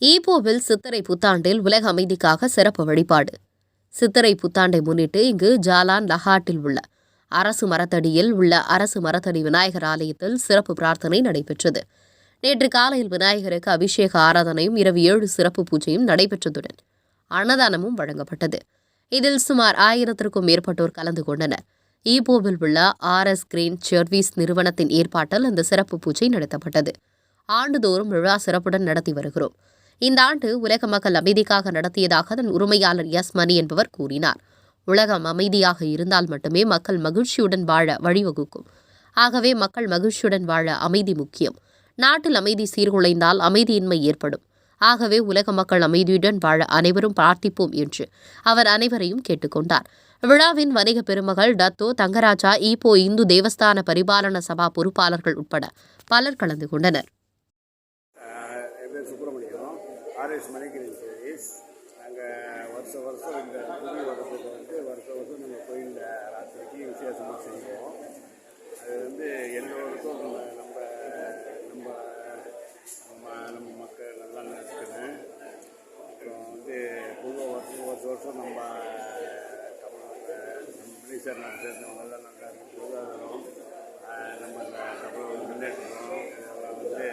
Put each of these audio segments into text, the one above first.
ஈப்போவில் சித்திரை புத்தாண்டில் உலக அமைதிக்காக சிறப்பு வழிபாடு. சித்திரை புத்தாண்டை முன்னிட்டு இங்கு ஜாலான் லஹாட்டில் உள்ள அரசு மரத்தடியில் உள்ள அரசு மரத்தடி விநாயகர் ஆலயத்தில் சிறப்பு பிரார்த்தனை நடைபெற்றது. நேற்று காலையில் விநாயகருக்கு அபிஷேக ஆராதனையும் இரவு ஏழு சிறப்பு பூஜையும் நடைபெற்றதுடன் அன்னதானமும் வழங்கப்பட்டது. இதில் சுமார் ஆயிரத்திற்கும் மேற்பட்டோர் கலந்து கொண்டனர். ஈப்போவில் உள்ள ஆர் எஸ் கிரீன் சர்வீஸ் நிறுவனத்தின் ஏற்பாட்டில் இந்த சிறப்பு பூஜை நடத்தப்பட்டது. ஆண்டுதோறும் விழா சிறப்புடன் நடத்தி வருகிறோம். இந்த ஆண்டு உலக மக்கள் அமைதிக்காக நடத்தியதாக அதன் உரிமையாளர் எஸ் மணி என்பவர் கூறினார். உலகம் அமைதியாக இருந்தால் மட்டுமே மக்கள் மகிழ்ச்சியுடன் வாழ வழிவகுக்கும். ஆகவே மக்கள் மகிழ்ச்சியுடன் வாழ அமைதி முக்கியம். நாட்டில் அமைதி சீர்குலைந்தால் அமைதியின்மை ஏற்படும். ஆகவே உலக மக்கள் அமைதியுடன் வாழ அனைவரும் பிரார்த்திப்போம் என்று அவர் அனைவரையும் கேட்டுக்கொண்டார். விழாவின் வணிக பெருமகள் டத்தோ தங்கராஜா ஈப்போ இந்து தேவஸ்தான பரிபாலன சபா பொறுப்பாளர்கள் உட்பட பலர் கலந்து கொண்டனர். பேர் சுப்பிரமணியம். ஆர்எஸ் மணிகிரன் சர்வீஸ் நாங்கள் வருஷம் வருஷம் இந்த புது வருஷத்துக்கு வந்து வருஷம் வருஷம் நம்ம கோயிலில் ராத்திரிக்கு விசேஷமாக செய்வோம். அது வந்து எல்லோருக்கும் நம்ம நம்ம நம்ம நம்ம நம்ம மக்கள் நல்லா இருக்கணும் அப்புறம் வந்து புது வருஷம் வருஷம் வருஷம் நம்ம தமிழ்நாட்டில் நம்ம மினிஸ்டர் நாட்டு சேர்ந்தவங்க எல்லாம் நல்லா இருக்கும் பொருளாதாரம் ஆஹ் நம்ம இந்த தமிழ் முன்னேற்றம் இதெல்லாம் வந்து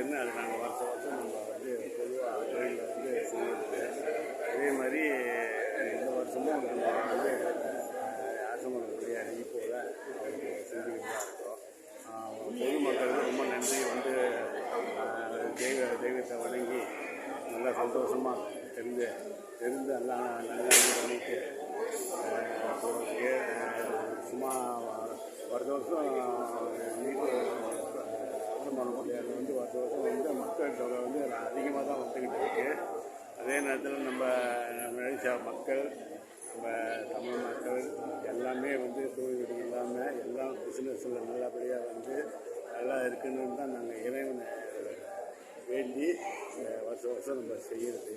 நல்லா இருக்குன்னு அது நாங்கள் வருஷம் வருஷம் நம்ம வந்து பொதுவாக தொழிலில் வந்து செய்யுது அதே மாதிரி இந்த வருஷமும் நம்ம வந்து ஆசமரம் பிரியாணி இப்போல செஞ்சுக்கிட்டு தான் இருக்கோம். பொதுமக்களுக்கு ரொம்ப நன்றி. வந்து தெய்வ தெய்வத்தை வணங்கி நல்லா சந்தோஷமாக தெரிஞ்சு தெரிந்து எல்லாம் நல்லா இது பண்ணிட்டு சும்மா வருஷம் வருஷம் நீட்டு வருமானம் முடியாது. வந்து பத்து வருஷம் வந்து மக்கள் தொகை வந்து அதிகமாக தான் வந்துக்கிட்டு இருக்கு. அதே நேரத்தில் நம்ம மலேசியா மக்கள் நம்ம தமிழ் மக்கள் எல்லாமே வந்து தொழில் இல்லாமல் எல்லாம் பிஸ்னஸில் நல்லபடியாக வந்து நல்லா இருக்குன்னு தான் நாங்கள் இறைவனை வேண்டி வருஷம் வருஷம் நம்ம செய்கிறது